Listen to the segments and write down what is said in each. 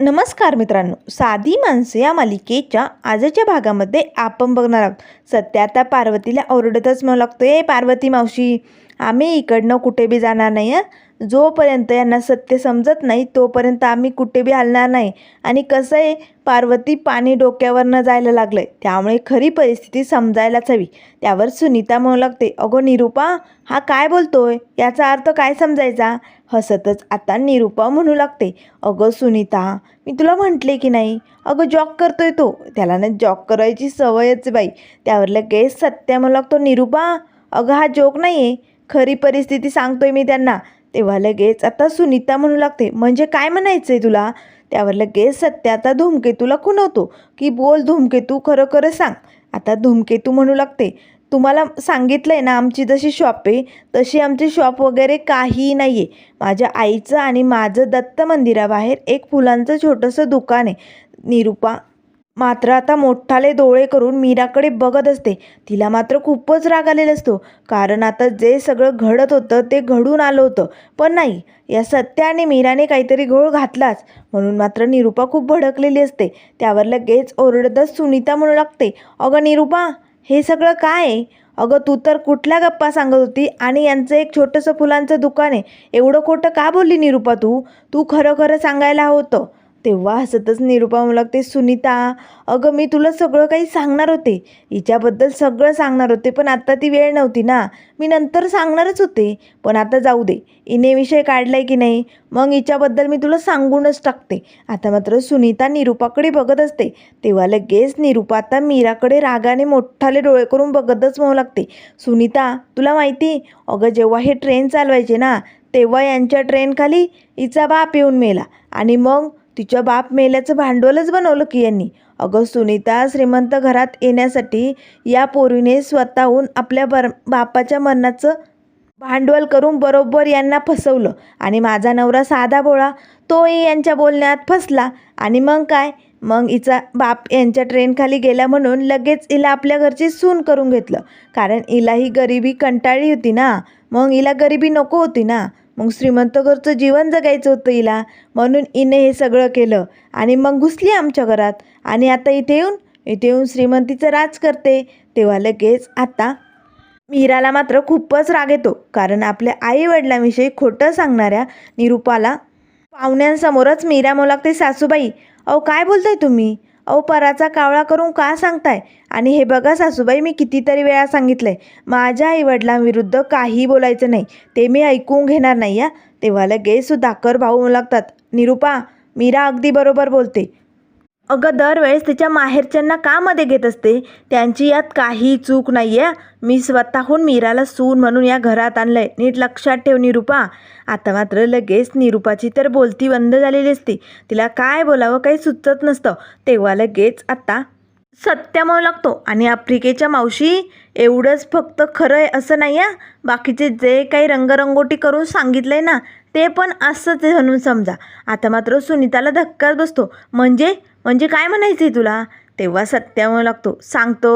नमस्कार मित्रांनो साधी माणसं या मालिकेच्या आजच्या भागामध्ये आपण बघणार आहोत. सध्या आता पार्वतीला ओरडतच म्हणू लागतो ए पार्वती मावशी आम्ही इकडनं कुठे बी जाणार नाही आहे जोपर्यंत यांना सत्य समजत नाही तोपर्यंत आम्ही कुठे बी हलणार नाही. आणि कसं आहे पार्वती पाणी डोक्यावरनं जायला लागलं आहे त्यामुळे खरी परिस्थिती समजायलाच हवी. त्यावर सुनीता म्हणू लागते अगो निरूपा हा काय बोलतोय? याचा अर्थ काय समजायचा? हसतच आता निरूपा म्हणू लागते अगं सुनीता मी तुला म्हटले की नाही? अगं जॉक करतोय तो. त्याला ना जॉक करायची सवयच बाई. त्यावर लगेच सत्या म्हणू लागतो निरूपा अगं हा जोक नाही आहे खरी परिस्थिती सांगतोय मी त्यांना. तेव्हा लगेच आता सुनीता म्हणू लागते म्हणजे काय म्हणायचं आहे तुला? त्यावर लगेच सत्य आता धूमकेतूला खुणवतो की बोल धूमकेतू खरं खरं सांग. आता धूमकेतू म्हणू लागते तुम्हाला सांगितलं आहे ना आमची जशी शॉप आहे तशी आमची शॉप वगैरे काही नाही आहे माझ्या आईचं आणि माझं दत्त मंदिराबाहेर एक फुलांचं छोटंसं दुकान आहे. निरूपा मात्र आता मोठाले डोळे करून मीराकडे बघत असते. तिला मात्र खूपच राग आलेला असतो. कारण आता जे सगळं घडत होतं ते घडून आलं होतं. पण नाही या सत्याने मीराने काहीतरी घोळ घातलाच. म्हणून मात्र निरूपा खूप भडकलेली असते. त्यावर लगेच ओरडतच सुनीता म्हणू लागते अगं निरूपा हे सगळं काय आहे? अगं तू तर कुठल्या गप्पा सांगत होती आणि यांचं एक छोटंसं फुलांचं दुकान आहे. एवढं खोटं का बोलली निरूपा तू? तू खरं खरं सांगायला होतं. तेव्हा हसतच निरूपा म्हणू लागते सुनीता अगं मी तुला सगळं काही सांगणार होते. हिच्याबद्दल सगळं सांगणार होते पण आत्ता ती वेळ नव्हती ना. मी नंतर सांगणारच होते पण आता जाऊ दे. हिने विषय काढलाय की नाही? मग हिच्याबद्दल मी तुला सांगूनच टाकते. आता मात्र सुनीता निरूपाकडे बघत असते. तेव्हा लगेच निरूपा आता मीराकडे रागाने मोठाले डोळे करून बघतच म्हणू लागते सुनीता तुला माहिती अगं जेव्हा हे ट्रेन चालवायचे ना तेव्हा यांच्या ट्रेनखाली हिचा बाप येऊन मेला. आणि मग तिच्या बाप मेल्याचं भांडवलच बनवलं की यांनी. अगं सुनीता श्रीमंत घरात येण्यासाठी या पोरीने स्वतःहून आपल्या बर बापाच्या मरणाचं भांडवल करून बरोबर यांना फसवलं. आणि माझा नवरा साधा बोळा तोही यांच्या बोलण्यात फसला. आणि मग काय? मग हिचा बाप यांच्या ट्रेनखाली गेला म्हणून लगेच हिला आपल्या घरची सून करून घेतलं. कारण हिला ही गरिबी कंटाळली होती ना. मग हिला गरिबी नको होती ना. मग श्रीमंत घरचं जीवन जगायचं होतं हिला. म्हणून हिने हे सगळं केलं. आणि मग घुसली आमच्या घरात. आणि आता इथे येऊन इथे येऊन श्रीमंतीचं राज करते. तेव्हा लगेच आता मीराला मात्र खूपच राग येतो. कारण आपल्या आई वडिलांविषयी खोटं सांगणाऱ्या निरूपाला पाहुण्यांसमोरच मीरा मोलागते लागते सासूबाई अहो काय बोलताय तुम्ही? अहो पराचा कावळा करून का सांगताय? आणि हे बघा सासूबाई मी कितीतरी वेळा सांगितलंय माझ्या आईवडिलांविरुद्ध काही बोलायचं नाही ते मी ऐकून घेणार नाही या तेव्हा लगेच सुधाकर भाऊ लागतात निरूपा मीरा अगदी बरोबर बोलते. अगं दरवेळेस तिच्या माहेरच्यांना का मध्ये घेत असते? त्यांची यात काही चूक नाही आहे मी स्वतःहून मीराला सून म्हणून या घरात आणलंय. नीट लक्षात ठेव निरूपा. आता मात्र लगेच निरूपाची तर बोलती बंद झालेली असते. तिला काय बोलावं काही सुचत नसतं. तेव्हा लगेच आता सत्य म्हणू लागतो. आणि आफ्रिकेच्या मावशी एवढंच फक्त खरं आहे असं नाही आहे बाकीचे जे काही रंगरंगोटी करून सांगितलं आहे ना ते पण असंच म्हणून समजा. आता मात्र सुनीताला धक्काच बसतो. म्हणजे? म्हणजे काय म्हणायचं आहे तुला? तेव्हा सत्य लागतो सांगतो.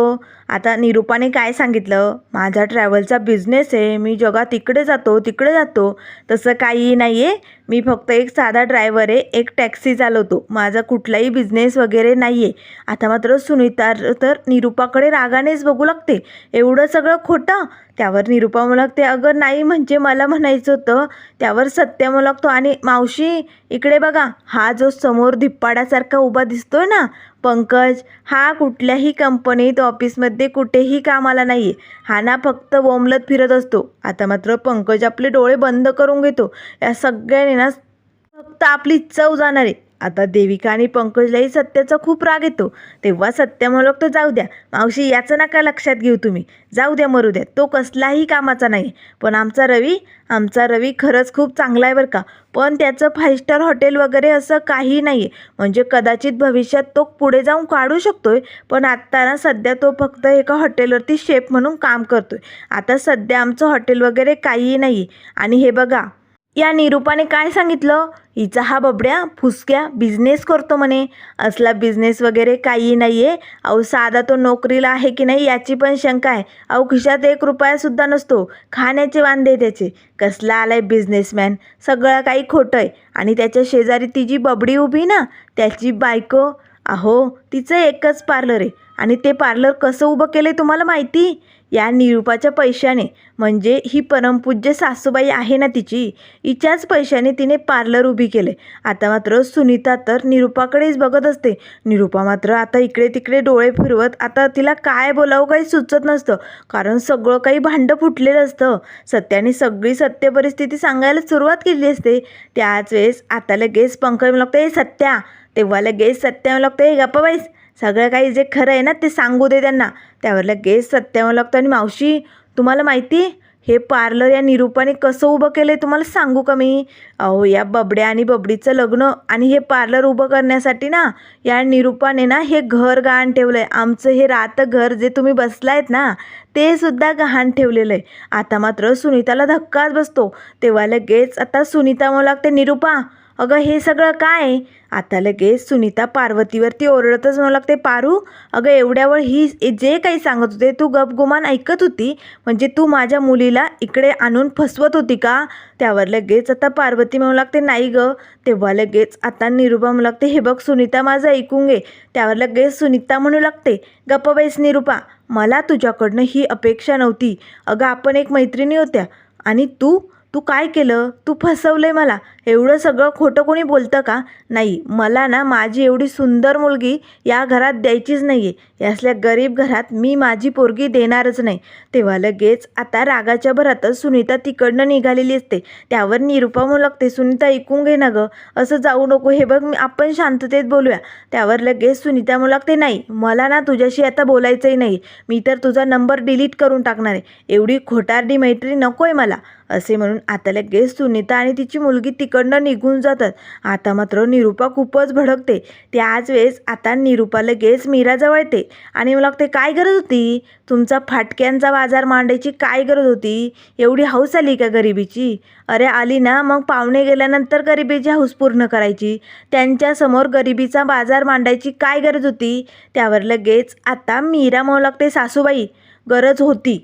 आता निरूपाने काय सांगितलं? माझा ट्रॅव्हलचा बिझनेस आहे. मी जगात इकडे जातो तिकडे जातो. तसं काही नाही आहे मी फक्त एक साधा ड्रायव्हर आहे. एक टॅक्सी चालवतो. माझा कुठलाही बिझनेस वगैरे नाही आहे आता मात्र सुनीता तर निरूपाकडे रागानेच बघू लागते. एवढं सगळं खोटं? त्यावर निरुपा म्हणू लागते अगं नाही म्हणजे मला म्हणायचं होतं त्यावर सत्य म्हणू लागतो आणि मावशी इकडे बघा हा जो समोर धिप्पाडासारखा उभा दिसतोय ना पंकज हा कुठल्याही कंपनीत ऑफिसमध्ये कुठेही कामाला नाही आहे हा ना फक्त बोमलत फिरत असतो आता मात्र पंकज आपले डोळे बंद करून घेतो या सगळ्याने ना फक्त आपली चव जाणार आहे आता देविका आणि पंकजलाही सत्याचा खूप राग येतो. तेव्हा सत्य म्हणू लागतो जाऊ द्या मावशी याचं नका लक्षात घेऊ तुम्ही. जाऊ द्या मरू द्या. तो कसलाही कामाचा नाही. पण आमचा रवी आमचा रवी खरंच खूप चांगला आहे बरं का. पण त्याचं फाईव्ह स्टार हॉटेल वगैरे असं काही नाही आहे म्हणजे कदाचित भविष्यात तो पुढे जाऊन काढू शकतोय. पण आत्ता ना सध्या तो फक्त एका हॉटेलवरती शेफ म्हणून काम करतोय. आता सध्या आमचं हॉटेल वगैरे काहीही नाही आहे आणि हे बघा या निरूपाने काय सांगितलं? हिचा हा बबड्या फुसक्या बिझनेस करतो म्हणे. असला बिझनेस वगैरे काही नाही आहे अहो साधा तो नोकरीला आहे की नाही याची पण शंका आहे. अहो खिशात एक रुपयासुद्धा नसतो. खाण्याचे वांदे त्याचे. कसला आलाय बिझनेसमॅन सगळं काही खोटं आहे. आणि त्याच्या शेजारी ती जी बबडी उभी ना त्याची बायको. अहो तिचं एकच पार्लर आहे. आणि ते पार्लर कसं उभं केलं आहे तुम्हाला माहिती? या निरूपाच्या पैशाने. म्हणजे ही परमपूज्य सासूबाई आहे ना तिची? हिच्याच पैशाने तिने पार्लर उभी केले. आता मात्र सुनीता तर निरूपाकडेच बघत असते. निरूपा मात्र आता इकडे तिकडे डोळे फिरवत आता तिला काय बोलावं काही सुचत नसतं. कारण सगळं काही भांडं फुटलेलं असतं. सत्याने सगळी सत्य परिस्थिती सांगायला सुरुवात केली असते. त्याच वेळेस आता लगेच पंकज लागतं हे सत्या. तेव्हा लगेच सत्या लागतं हे गप्पा बाईस सगळं काही जे खरं आहे ना ते सांगू दे त्यांना. त्यावर लगेच सत्यावं लागतं. आणि मावशी तुम्हाला माहिती हे पार्लर या निरूपाने कसं उभं केलं आहे तुम्हाला सांगू का मी? अहो या बबड्या आणि बबडीचं लग्न आणि हे पार्लर उभं करण्यासाठी ना या निरूपाने ना हे घर गहाण ठेवलं आहे आमचं हे राहतं घर जे तुम्ही बसलायत ना ते सुद्धा गहाण ठेवलेलं आहे आता मात्र सुनीताला धक्काच बसतो. तेव्हा लगेच आता सुनीता मला लागते निरूपा अगं हे सगळं काय? आहे? आता लगेच सुनीता पार्वतीवरती ओरडतच म्हणू लागते पारू अगं एवढ्यावर ही जे काही सांगत होते तू गपगुमान ऐकत होती? म्हणजे तू माझ्या मुलीला इकडे आणून फसवत होती का? त्यावर लगेच आता पार्वती म्हणू लागते नाही ग. तेव्हा लगेच आता निरूपा म्हणू लागते हे बघ सुनीता माझं ऐकून घे. त्यावर लगेच सुनीता म्हणू लागते गप्प बैस निरूपा मला तुझ्याकडनं ही अपेक्षा नव्हती. अगं आपण एक मैत्रिणी होत्या. आणि तू तू काय केलं? तू फसवलं आहे मला. एवढं सगळं खोटं कोणी बोलतं का? नाही. मला ना माझी एवढी सुंदर मुलगी या घरात द्यायचीच नाही आहे यासल्या गरीब घरात मी माझी पोरगी देणारच नाही. तेव्हा लगेच आता रागाच्या भरातच सुनीता तिकडनं निघालेली असते. त्यावर निरुपा म्हणू लागते. सुनीता ऐकून घे ना गं. असं जाऊ नको. हे बघ मी आपण शांततेत बोलूया. त्यावर लगेच सुनीता म्हणू लागते नाही मला ना तुझ्याशी आता बोलायचंही नाही. मी तर तुझा नंबर डिलीट करून टाकणार आहे. एवढी खोटारडी मैत्री नको आहे मला. असे म्हणून आता लगेच सुनीता आणि तिची मुलगी तिक तिकडनं निघून जातात. आता मात्र निरूपा खूपच भडकते. त्याच वेळेस आता निरूपा लगेच मीराजवळ येते. आणि मला लागते काय गरज होती? तुमचा फाटक्यांचा बाजार मांडायची काय गरज होती? एवढी हौस आली का गरिबीची? अरे आली ना मग पाहुणे गेल्यानंतर गरिबीची हौस पूर्ण करायची. त्यांच्यासमोर गरिबीचा बाजार मांडायची काय गरज होती? त्यावर लगेच आता मीरा म्हणू लागते सासूबाई गरज होती.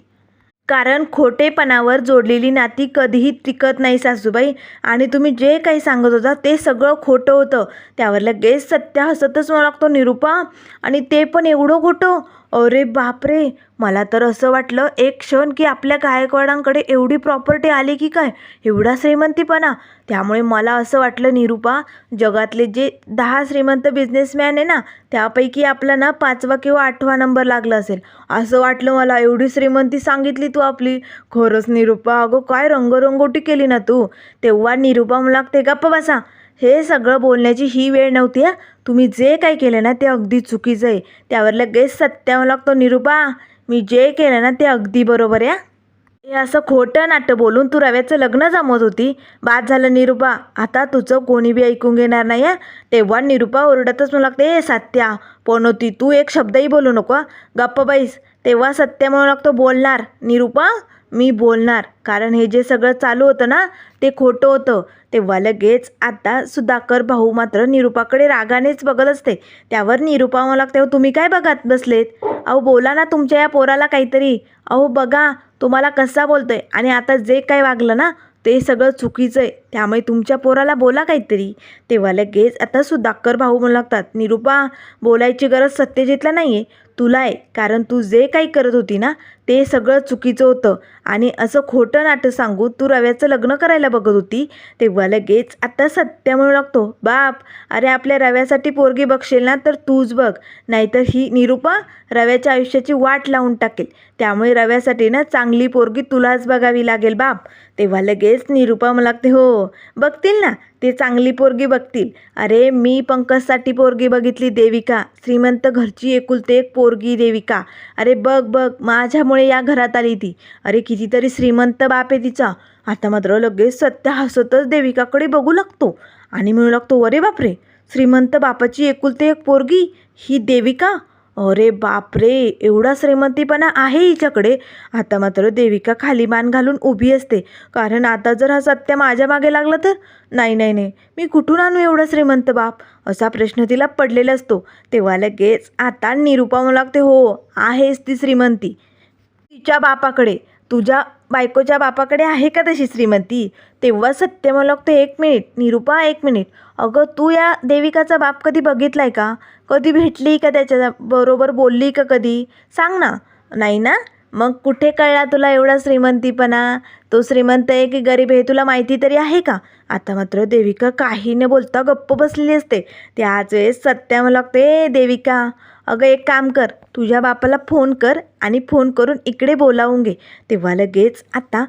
कारण खोटेपणावर जोडलेली नाती कधीही टिकत नाही सासूबाई. आणि तुम्ही जे काही सांगत होता ते सगळं खोटं होतं. त्यावर लगेच सत्या हसतच मला लागतो निरूपा. आणि ते पण एवढं खोटं. अरे बापरे मला तर असं वाटलं एक क्षण की आपल्या गायकवाडांकडे एवढी प्रॉपर्टी आली की काय? एवढा श्रीमंतीपणा. त्यामुळे मला असं वाटलं निरूपा जगातले जे दहा श्रीमंत बिझनेसमॅन आहे ना त्यापैकी आपला ना पाचवा किंवा आठवा नंबर लागला असेल. असं वाटलं मला एवढी श्रीमंती सांगितली तू आपली. खरंच निरूपा अगं काय रंगरंगोटी केली ना तू. तेव्हा निरूपा मला लागते गप्प बसा. हे सगळं बोलण्याची ही वेळ नव्हती हा. तुम्ही जे काही केलं ना ते अगदी चुकीचं आहे. त्यावर लगेच सत्यावं लागतो निरूपा. मी जे केलं ना ते अगदी बरोबर आहे हे. असं खोटं नाटं बोलून तू रव्याचं लग्न जमवत होती. बाद झालं निरूपा. आता तुझं कोणी बी ऐकून घेणार नाही आहे तेव्हा निरूपा ओरडतच म्हणू लागते ए सत्या पोनोती तू एक शब्दही बोलू नको गप्प बाईस तेव्हा सत्या म्हणू लागतो बोलणार. निरूपा मी बोलणार. कारण हे जे सगळं चालू होतं ना ते खोटं होतं. तेव्हा लगेच आता सुधाकर भाऊ मात्र निरूपाकडे रागानेच बघत असते. त्यावर निरूपा मला लागते तुम्ही काय बघत बसलेत? अहो बोला ना तुमच्या या पोराला काहीतरी. अहो बघा तुम्हाला कसा बोलतोय? आणि आता जे काय वागलं ना ते सगळं चुकीचं आहे. त्यामुळे तुमच्या पोराला बोला काहीतरी. तेव्हा लगेच आता सुधाकर भाऊ म्हणू लागतात निरूपा बोलायची गरज सत्यजितला नाही आहे तुला आहे कारण तू जे काही करत होती ना ते सगळं चुकीचं होतं. आणि असं खोटं नाटं सांगू तू रव्याचं लग्न करायला बघत होती तेव्हा लगेच आता सत्य म्हणू लागतो. बाप अरे आपल्या रव्यासाठी पोरगी बघशील ना तर तूच बघ. नाहीतर ही निरूपा रव्याच्या आयुष्याची वाट लावून टाकेल. त्यामुळे रव्यासाठी ना चांगली पोरगी तुलाच बघावी लागेल बाप. तेव्हा लगेच निरूपा मला लागते हो बघतील ना. ते चांगली पोरगी बघतील. अरे मी पंकजसाठी पोरगी बघितली देविका. श्रीमंत घरची एकुलते एक पोरगी देविका. अरे बघ बघ माझ्यामुळे या घरात आली ती. अरे कितीतरी श्रीमंत बाप आहे तिचा. आता मात्र लगेच सत्य हसतच देविकाकडे बघू लागतो. आणि म्हणू लागतो अरे बापरे! श्रीमंत बापाची एकुलते एक पोरगी ही देविका? अरे बापरे एवढा श्रीमंतीपणा आहे हिच्याकडे. आता मात्र देविका खाली मान घालून उभी असते. कारण आता जर हा सत्य माझ्या मागे लागला तर? नाही नाही नाही. मी कुठून आणू एवढा श्रीमंत बाप? असा प्रश्न तिला पडलेला असतो. तेव्हा लगेच आता निरूपा लागते हो आहेस ती श्रीमंती. तिच्या बापाकडे तुझ्या बायकोच्या बापाकडे आहे का तशी श्रीमंती? तेव्हा सत्य मला लागतं एक मिनिट निरूपा एक मिनिट. अगं तू या देविकाचा बाप कधी बघितलाय का? कधी भेटली का त्याच्या बरोबर? बोलली का कधी? सांग ना. नाही ना? मग कुठे कळला तुला एवढा श्रीमंतीपणा? तो श्रीमंत आहे की गरीब आहे? तुला माहिती तरी आहे का? आता मात्र देविका काही न बोलता गप्प बसलेली असते. त्याच वेळेस सत्या मला लागते देविका अगं एक काम कर. तुझ्या बापाला फोन कर आणि फोन करून इकडे बोलावून घे. तेव्हा लगेच आता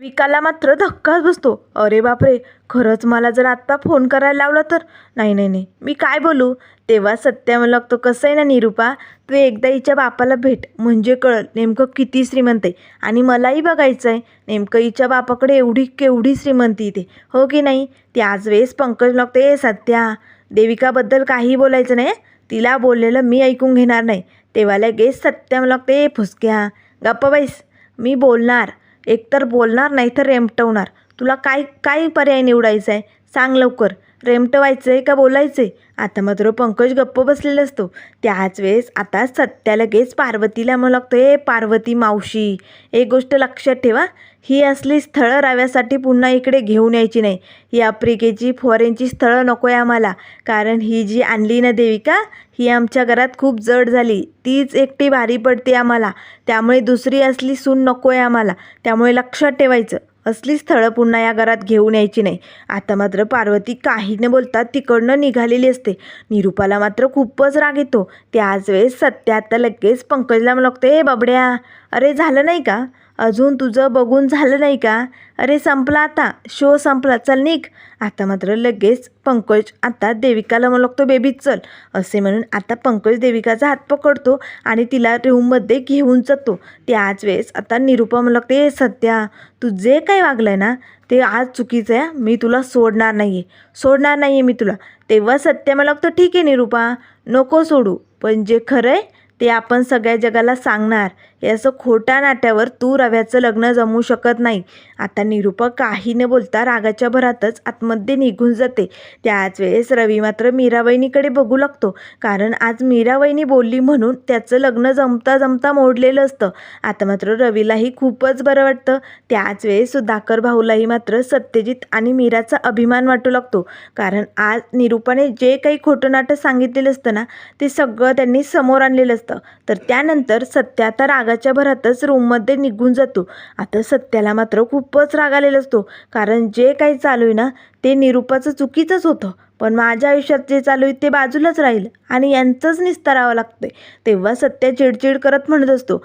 विकाला मात्र धक्काच बसतो. अरे बापरे खरंच मला जर आत्ता फोन करायला लावला तर? नाही नाही नाही. मी काय बोलू? तेव्हा सत्या मला लागतो कसं आहे ना निरूपा? तू एकदा हिच्या बापाला भेट. म्हणजे कळल नेमकं किती श्रीमंत आहे? आणि मलाही बघायचं आहे नेमकं हिच्या बापाकडे एवढी केवढी श्रीमंती इथे हो की नाही? त्याच वेळेस पंकज लागते ए सत्या. देविकाबद्दल काही बोलायचं नाही तिला बोललेलं मी ऐकून घेणार नाही. तेव्हा लगेच सत्यम मला लागते ए फुसक्या गप्प बाईस मी बोलणार. एकतर बोलणार नाही तर रेमटवणार. तुला काय काय पर्याय निवडायचा आहे? सांग लवकर. रेमटवायचं आहे का बोलायचं आहे आता मात्र पंकज गप्प बसलेला असतो. त्याच वेळेस आता सत्या लगेच पार्वतीला म्हणू लागतो ए पार्वती मावशी एक गोष्ट लक्षात ठेवा. ही असली स्थळं राव्यासाठी पुन्हा इकडे घेऊन यायची नाही. ही आफ्रिकेची फॉरेनची स्थळं नको आहे आम्हाला. कारण ही जी आणली ना देविका ही आमच्या घरात खूप जड झाली. तीच एकटी भारी पडते आम्हाला. त्यामुळे दुसरी असली सून नको आहे आम्हाला. त्यामुळे लक्षात ठेवायचं. असली स्थळं पुन्हा या घरात घेऊन यायची नाही. आता मात्र पार्वती काही न बोलता तिकडनं निघालेली असते. निरूपाला मात्र खूपच राग येतो. त्याच वेळेस सत्या आता लगेच पंकजला लागते हे बाबड्या अरे झालं नाही का? अजून तुझं बघून झालं नाही का? अरे संपला आता. शो संपला. चल निघ. आता मात्र लगेच पंकज आता देविकाला म्हणू लागतो बेबी चल. असे म्हणून आता पंकज देविकाचा हात पकडतो आणि तिला रूममध्ये घेऊन जातो. त्याच वेळेस आता निरूपा म्हणू लागते सध्या तू जे काही वागलं आहे ना ते आज चुकीचं आहे. मी तुला सोडणार नाही आहे सोडणार नाही आहे मी तुला. तेव्हा सत्य मला लागतो ठीक आहे निरूपा नको सोडू. पण जे खरं आहे ते आपण सगळ्या जगाला सांगणार. याचं असं खोट्या नाट्यावर तू रव्याचं लग्न जमू शकत नाही. आता निरूपा काही न बोलता रागाच्या भरातच आतमध्ये निघून जाते. त्याच वेळेस रवी मात्र मीराबाईनीकडे बघू लागतो. कारण आज मीराबाईनी बोलली म्हणून त्याचं लग्न जमता जमता मोडलेलं असतं. आता मात्र रवीलाही खूपच बरं वाटतं. त्याच वेळेस सुधाकर भाऊलाही मात्र सत्यजित आणि मीराचा अभिमान वाटू लागतो. कारण आज निरूपाने जे काही खोटं नाटक सांगितलेलं असतं ना ते सगळं त्यांनी समोर आणलेलं असतं. तर त्यानंतर सत्या आता रागाच्या भरातच रूममध्ये निघून जातो. आता सत्याला मात्र खूपच राग आलेला असतो. कारण जे काही चालू आहे ना ते निरूपाचं चुकीचंच होतं. पण माझ्या आयुष्यात जे चालू आहे ते बाजूलाच राहील. आणि यांचंच निस्तारावं लागतंय. तेव्हा सत्या चिडचिड करत म्हणत असतो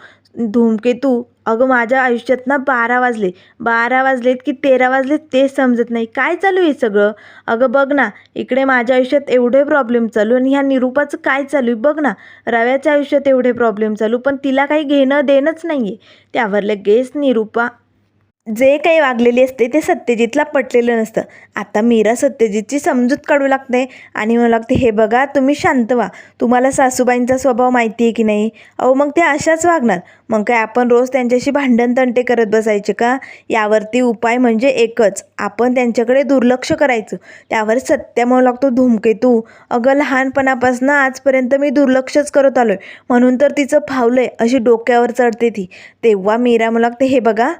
धूमकेतू अगं माझ्या आयुष्यात ना बारा वाजले. बारा वाजलेत की तेरा वाजलेत तेच समजत नाही. काय चालू आहे सगळं? अगं बघ ना. इकडे माझ्या आयुष्यात एवढे प्रॉब्लेम चालू आणि ह्या निरूपाचं काय चालू आहे? बघ ना. रव्याच्या आयुष्यात एवढे प्रॉब्लेम चालू पण तिला काही घेणं देणंच नाही आहे त्यावर लगेच निरूपा जे काही वागलेली असते ते सत्यजितला पटलेलं नसतं. आता मीरा सत्यजितची समजूत काढू लागते आणि मला लागते हे बघा तुम्ही शांत व्हा. तुम्हाला सासूबाईंचा स्वभाव माहिती आहे की नाही? अहो मग ते अशाच वागणार. मग काय आपण रोज त्यांच्याशी भांडण तंटे करत बसायचे का? यावरती उपाय म्हणजे एकच आपण त्यांच्याकडे दुर्लक्ष करायचं. त्यावर सत्य म्हणू लागतो धूमकेतू. अगं लहानपणापासून आजपर्यंत मी दुर्लक्षच करत आलो आहे म्हणून तर तिचं फावलंय अशी डोक्यावर चढते ती. तेव्हा मीरा मला लागते हे बघा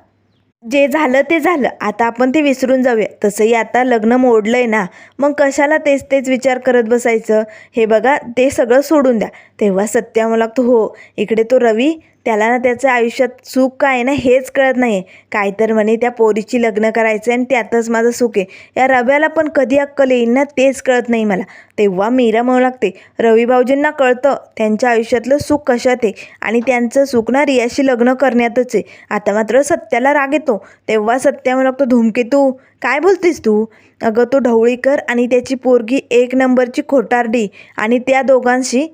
जे झालं ते झालं. आता आपण ते विसरून जाऊया. तसंही आता लग्न मोडलं आहे ना मग कशाला तेच तेच विचार करत बसायचं? हे बघा ते सगळं सोडून द्या. तेव्हा सत्या मला लागतो हो इकडे तो रवी त्याला ना त्याचं आयुष्यात सुख काय ना हेच कळत नाही आहे काय तर म्हणे त्या पोरीची लग्न करायचं आहे आणि त्यातच माझं सुख आहे. या रव्याला पण कधी अक्कल येईल ना तेच कळत नाही मला. तेव्हा मीरा म्हणू लागते रवी भाऊजींना कळतं त्यांच्या आयुष्यातलं सुख कशात आहे आणि त्यांचं सुख ना रियाशी लग्न करण्यातच आहे. आता मात्र सत्याला राग येतो. तेव्हा सत्या म्हणू लागतो धूमकेतू काय बोलतेस तू? अगं तो ढवळीकर आणि त्याची पोरगी एक नंबरची खोटारडी आणि त्या दोघांशी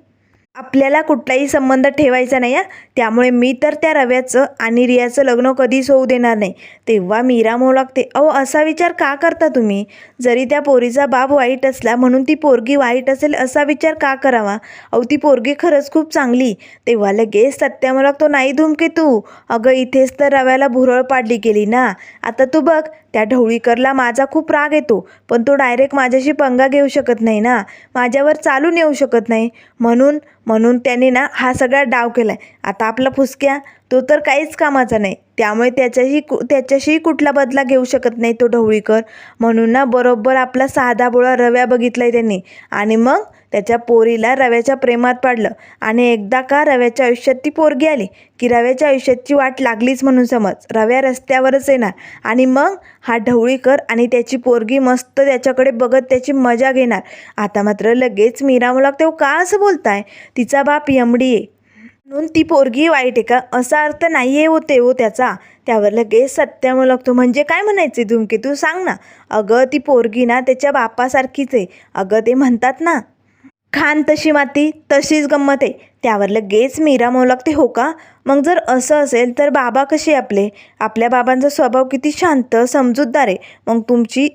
आपल्याला कुठलाही संबंध ठेवायचा नाही हा. त्यामुळे मी तर त्या रव्याचं आणि रियाचं लग्न कधीच होऊ देणार नाही. तेव्हा मीरा म्हणू लागते अहो असा विचार का करता तुम्ही? जरी त्या पोरीचा बाप वाईट असला म्हणून ती पोरगी वाईट असेल असा विचार का करावा? अहो ती पोरगी खरंच खूप चांगली. तेव्हा लगेच सत्या म्हणू लागतो नाही धुमके तू अगं इथेच तर रव्याला भुरळ पाडली गेली ना. आता तू बघ त्या ढवळीकरला माझा खूप राग येतो पण तो डायरेक्ट माझ्याशी पंगा घेऊ शकत नाही ना. माझ्यावर चालून येऊ शकत नाही. म्हणून म्हणून त्याने ना हा सगळा डाव केला आहे आता आपला फुसक्या. तो तर काहीच कामाचा नाही. त्यामुळे त्याच्याशी कु त्याच्याशीही कुठला बदला घेऊ शकत नाही तो ढवळीकर. म्हणून ना बरोबर आपला साधा बोळा रव्या बघितलाय त्यांनी. आणि मग त्याच्या पोरीला रव्याच्या प्रेमात पाडलं. आणि एकदा का रव्याच्या आयुष्यात ती पोरगी आली की रव्याच्या आयुष्याची वाट लागलीच म्हणून समज. रव्या रस्त्यावरच येणार. आणि मग हा ढवळीकर आणि त्याची पोरगी मस्त त्याच्याकडे बघत त्याची मजा घेणार. आता मात्र लगेच मीरा मुलाक तेव्हा का असं बोलताय? तिचा बाप यमडी आहे म्हणून ती पोरगी वाईट आहे का? असा अर्थ नाही आहे होते हो त्याचा. त्यावर लगेच सत्य लागतो म्हणजे काय म्हणायचे धुमके? तू सांग ना. अगं ती पोरगी ना त्याच्या बापासारखीच आहे. अगं ते म्हणतात ना खान तशी माती तशीच गंमत आहे. त्यावर लगेच मीरा म्हणू लागते हो का? मग जर असं असेल तर बाबा कसे आपले? आपल्या बाबांचा स्वभाव किती शांत समजूतदार आहे. मग तुमची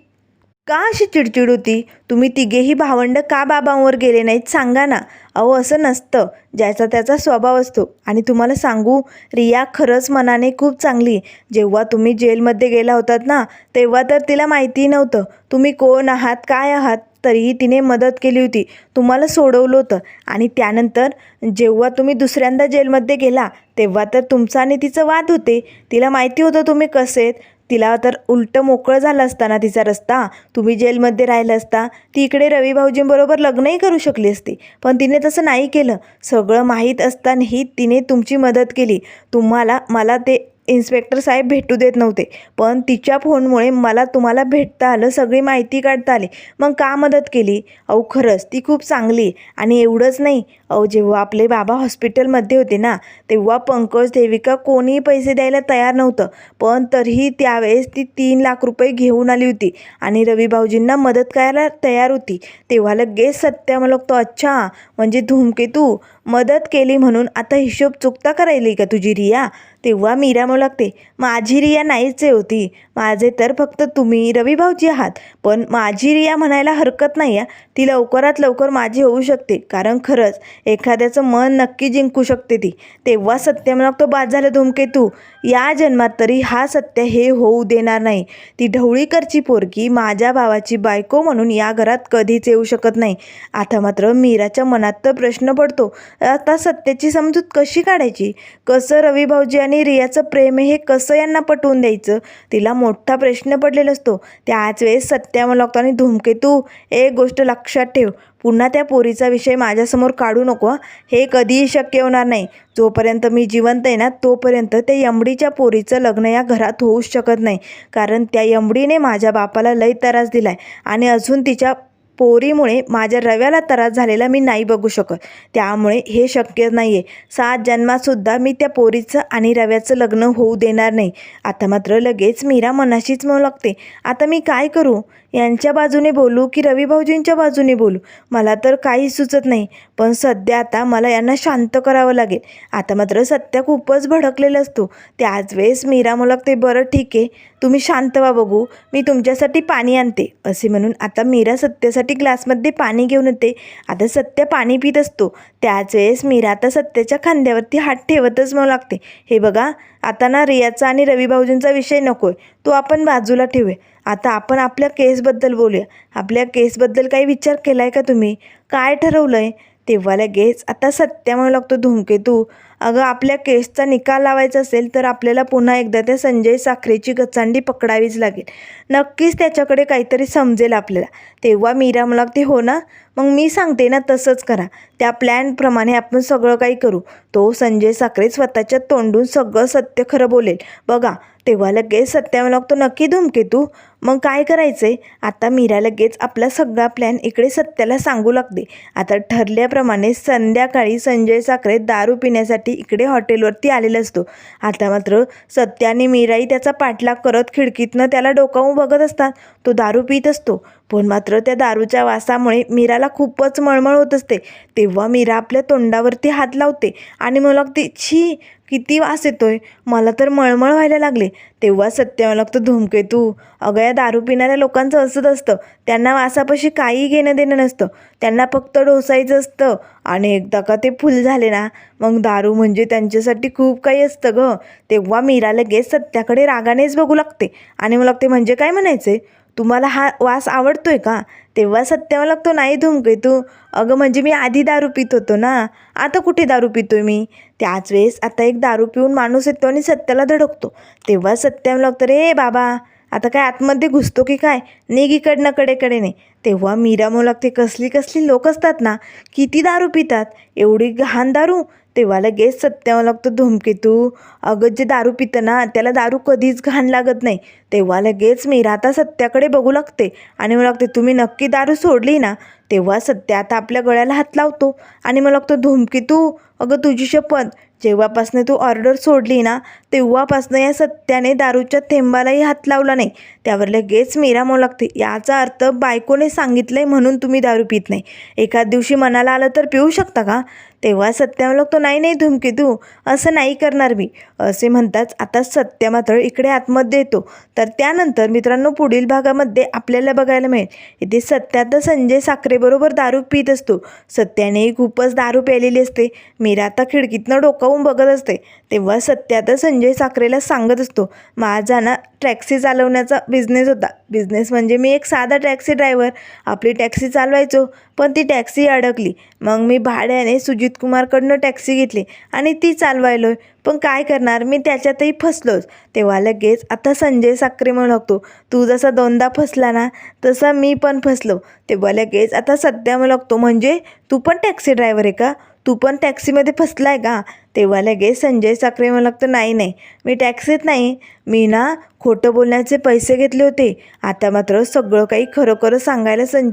का अशी चिडचिड होती? तुम्ही तिघेही भावंड का बाबांवर गेले नाहीत सांगा ना. अहो असं नसतं. ज्याचा त्याचा स्वभाव असतो. आणि तुम्हाला सांगू रिया खरंच मनाने खूप चांगली. जेव्हा तुम्ही जेलमध्ये गेला होतात ना तेव्हा तर तिला माहिती नव्हतं. तुम्ही कोण आहात काय आहात? तरीही तिने मदत केली होती. तुम्हाला सोडवलं होतं. आणि त्यानंतर जेव्हा तुम्ही दुसऱ्यांदा जेलमध्ये गेला तेव्हा तर तुमचा आणि तिचं वाद होते. तिला माहिती होतं तुम्ही कसे आहेत. तिला तर उलटं मोकळं झालं असताना तिचा रस्ता. तुम्ही जेलमध्ये राहिला असता. ती इकडे रवी भाऊजींबरोबर लग्नही करू शकली असती. पण तिने तसं नाही केलं. सगळं माहीत असतानाही तिने तुमची मदत केली. तुम्हाला मला ते इन्स्पेक्टर साहेब भेटू देत नव्हते. पण तिच्या फोनमुळे मला तुम्हाला भेटता आलं सगळी माहिती काढता आली. मग का मदत केली? अहो खरंच ती खूप चांगली आणि एवढंच नाही. अहो जेव्हा आपले बाबा हॉस्पिटलमध्ये होते ना तेव्हा पंकज देविका कोणीही पैसे द्यायला तयार नव्हतं. पण तरीही त्यावेळेस ती तीन लाख रुपये घेऊन आली होती आणि रवी भाऊजींना मदत करायला तयार होती. तेव्हा लगेच सत्या मला तो अच्छा म्हणजे धूमकेतू मदत केली म्हणून आता हिशोब चुकता करायली का तुझी रिया? तेव्हा मीरा म्हणू लागते माझी रिया नाहीच आहे होती माझे तर फक्त तुम्ही रविभाऊजी आहात. पण माझी रिया म्हणायला हरकत नाही आहे ती लवकरात लवकर माझी होऊ शकते. कारण खरंच एखाद्याचं मन नक्की जिंकू शकते ती. तेव्हा सत्य म्हणू लागतो बाद झालं धूमकेतू या जन्मात तरी हा सत्य हे होऊ देणार नाही. ती ढवळीकरची पोरगी माझ्या भावाची बायको म्हणून या घरात कधीच येऊ शकत नाही. आता मात्र मीराच्या मनात तर प्रश्न पडतो. आता सत्याची समजूत कशी काढायची? कसं रविभाऊजी आणि आणि रियाचं प्रेम हे कसं यांना पटवून द्यायचं? तिला मोठा प्रश्न पडलेला असतो. त्याच वेळेस सत्या मला लागतो आणि धूमकेतू एक गोष्ट लक्षात ठेव. पुन्हा त्या पोरीचा विषय माझ्यासमोर काढू नको हे. कधीही शक्य होणार नाही. जोपर्यंत मी जिवंत आहे ना तोपर्यंत त्या यमडीच्या पोरीचं लग्न या घरात होऊच शकत नाही. कारण त्या यमडीने माझ्या बापाला लई त्रास दिला आहे आणि अजून तिच्या पोरीमुळे माझ्या रव्याला त्रास झालेला मी नाही बघू शकत. त्यामुळे हे शक्य नाही आहे सात जन्मातसुद्धा मी त्या पोरीचं आणि रव्याचं लग्न होऊ देणार नाही. आता मात्र लगेच मीरा मनाशीच म्हणू लागते आता मी काय करू? यांच्या बाजूने बोलू की रवी भाऊजींच्या बाजूने बोलू? मला तर काही सुचत नाही. पण सध्या आता मला यांना शांत करावं लागेल. आता मात्र सत्या खूपच भडकलेला असतो. त्याच वेळेस मीरा मला लागते बरं ठीक आहे. तुम्ही शांत व्हा बघू. मी तुमच्यासाठी पाणी आणते. असे म्हणून आता मीरा सत्यासाठी ग्लासमध्ये पाणी घेऊन येते. आता सत्य पाणी पित असतो. त्याच वेळेस मीरा आता सत्याच्या खांद्यावरती हात ठेवतच म्हणू लागते. हे बघा आता ना रियाचा आणि रवी भाऊजींचा विषय नको आहे तो आपण बाजूला ठेवूया. आता आपण आपल्या केसबद्दल बोलूया. आपल्या केसबद्दल काही विचार केला आहे का तुम्ही? काय ठरवलं आहे तेव्हा लगेच आता सत्यामुळे म्हणू लागतो धूमकेतू. अगं आपल्या केसचा निकाल लावायचा असेल तर आपल्याला पुन्हा एकदा त्या संजय साखरेची गचांडी पकडावीच लागेल. नक्कीच त्याच्याकडे काहीतरी समजेल आपल्याला. तेव्हा मीरा मला ते हो ना मग मी सांगते ना तसंच करा. त्या प्लॅनप्रमाणे आपण सगळं काही करू. तो संजय साखरे स्वतःच्या तोंडून सगळं सत्य खरं बोलेल. बघा तेव्हा लगेच सत्याला लागतो नक्की धुमकेतू मग काय करायचं आहे आता मीरा लगेच आपला सगळा प्लॅन इकडे सत्याला सांगू लागते. आता ठरल्याप्रमाणे संध्याकाळी संजय साखरे दारू पिण्यासाठी इकडे हॉटेलवरती आलेला असतो. आता मात्र सत्याने मीराही त्याचा पाठलाग करत खिडकीतनं त्याला डोकावून बघत असतात. तो दारू पित असतो. पण मात्र त्या दारूच्या वासामुळे मीराला खूपच मळमळ होत असते. तेव्हा मीरा आपल्या तोंडावरती हात लावते आणि मग ती छी किती वास येतोय. मला तर मळमळ व्हायला लागले. तेव्हा सत्य मला लागतं धूमकेतू अगं या दारू पिणाऱ्या लोकांचं असंच असतं. त्यांना वासापाशी काही घेणं देणं नसतं. त्यांना फक्त डोसायचं असतं. आणि एकदा का ते फुल झाले ना मग दारू म्हणजे त्यांच्यासाठी खूप काही असतं गं. तेव्हा मीरा लगेच सत्याकडे रागानेच बघू लागते. आणि मला लागते म्हणजे काय म्हणायचे तुम्हाला हा वास आवडतोय का? तेव्हा सत्य मला लागतो नाही धुमके तू. अगं म्हणजे मी आधी दारू पित होतो ना? आता कुठे दारू पितोय मी? त्याच वेळेस आता एक दारू पिऊन माणूस येतो आणि सत्याला धडकतो. तेव्हा सत्य लागतो रे बाबा आता काय आतमध्ये घुसतो की काय? निघ इकडनं नाही तेव्हा मीरा लागते कसली कसली लोक असतात ना किती दारू पितात. एवढी घाण दारू. तेव्हा लगेच सत्यावर लागतो धूमकेतू अगं जे दारू पितं ना त्याला दारू कधीच घाण लागत नाही. तेव्हा लगेच मीरा आता सत्याकडे बघू लागते. आणि मला लागते तुम्ही नक्की दारू सोडली ना तेव्हा सत्या आता आपल्या गळ्याला हात लावतो. आणि मला लागतो धूमकेतू अगं तुझी शपथ. जेव्हापासनं तू ऑर्डर सोडली ना तेव्हापासनं या सत्याने दारूच्या थेंबालाही हात लावला नाही. त्यावर लगेच मिरामो लागते याचा अर्थ बायकोने सांगितलंय म्हणून तुम्ही दारू पित नाही. एखाद दिवशी मनाला आलं तर पिऊ शकता का? तेव्हा सत्याला तो नाही नाही धुमकी तू असं नाही करणार मी. असे म्हणताच आता सत्य मात्र इकडे आतमध्ये येतो. तर त्यानंतर मित्रांनो पुढील भागामध्ये आपल्याला बघायला मिळेल. इथे सत्या तर संजय साखरेबरोबर दारू पित असतो. सत्यानेही खूपच दारू प्यालेली असते. मीरा आता खिडकीतनं डोकावून बघत असते. तेव्हा सत्या तर संजय साखरेला सांगत असतो माझा ना टॅक्सी चालवण्याचा बिझनेस होता. बिझनेस म्हणजे मी एक साधा टॅक्सी ड्रायव्हर आपली टॅक्सी चालवायचो. पण ती टॅक्सी अडकली. मग मी भाड्याने सुजित कुमारकडनं टॅक्सी घेतली आणि ती चालवायलो. पण काय करणार? मी त्याच्यातही फसलोच. तेव्हा लगेच आता संजय साखरे म्हणू लागतो तू जसा दोनदा फसला ना तसा मी पण फसलो. तेव्हा लगेच आता सध्या म्हणू लागतो म्हणजे तू पण टॅक्सी ड्रायव्हर आहे का? तू पण टॅक्सीमध्ये फसला आहे का? तेव्हा लगेच संजय साखरे मला लागतं नाही नाही मी टॅक्सीत नाही. मी ना खोटं बोलण्याचे पैसे घेतले होते. आता मात्र सगळं काही खरोखर सांगायला सं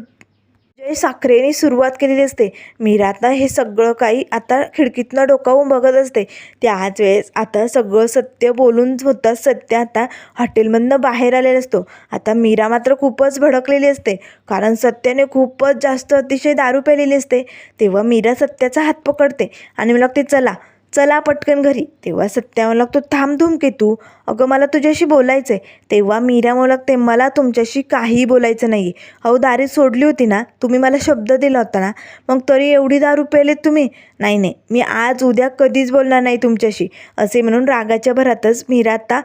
जय साखरेने सुरुवात केलेली असते. मीरा आता हे सगळं काही आता खिडकीतनं डोकावून बघत असते. त्याच वेळेस आता सगळं सत्य बोलून होता सत्य आता हॉटेलमधनं बाहेर आलेला असतो. आता मीरा मात्र खूपच भडकलेली असते. कारण सत्याने खूपच जास्त अतिशय दारू प्यालेली असते. तेव्हा मीरा सत्याचा हात पकडते आणि मला लागते चला चला पटकन घरी. तेव्हा सत्यावर लागतो थांब धुमके तू. अगं मला तुझ्याशी बोलायचं आहे तेव्हा मीरा मला लागते मला तुमच्याशी काहीही बोलायचं नाही अहो दारी सोडली होती ना तुम्ही मला शब्द दिला होता ना मग तरी एवढी दारू पेलेत तुम्ही? नाही नाही मी आज उद्या कधीच बोलणार नाही तुमच्याशी. असे म्हणून रागाच्या भरातच मीरा आता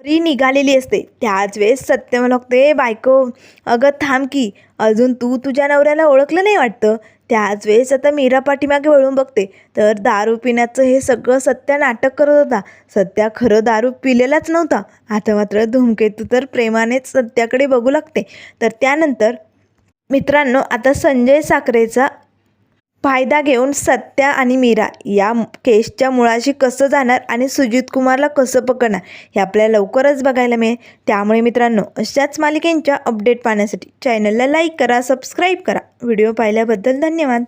घरी निघालेली असते. त्याच वेळेस सत्य मला लागते बायको अगं थांब की. अजून तू तुझ्या नवऱ्याला ओळखलं नाही वाटतं? त्याच वेळेस आता मीरा पाठीमागे वळून बघते. तर दारू पिण्याचं हे सगळं सत्या नाटक करत होता. सत्या खरं दारू पिलेलाच नव्हता. आता मात्र धूमकेतू तर प्रेमानेच सत्याकडे बघू लागते. तर त्यानंतर मित्रांनो आता संजय साखरेचा फायदा घेऊन सत्या आणि मीरा या केसच्या मुळाशी कसं जाणार आणि सुजित कुमारला कसं पकडणार हे आपल्याला लवकरच बघायला मिळेल. त्यामुळे मित्रांनो अशाच मालिकेंच्या अपडेट पाहण्यासाठी चॅनलला लाईक करा सबस्क्राईब करा. व्हिडिओ पाहिल्याबद्दल धन्यवाद.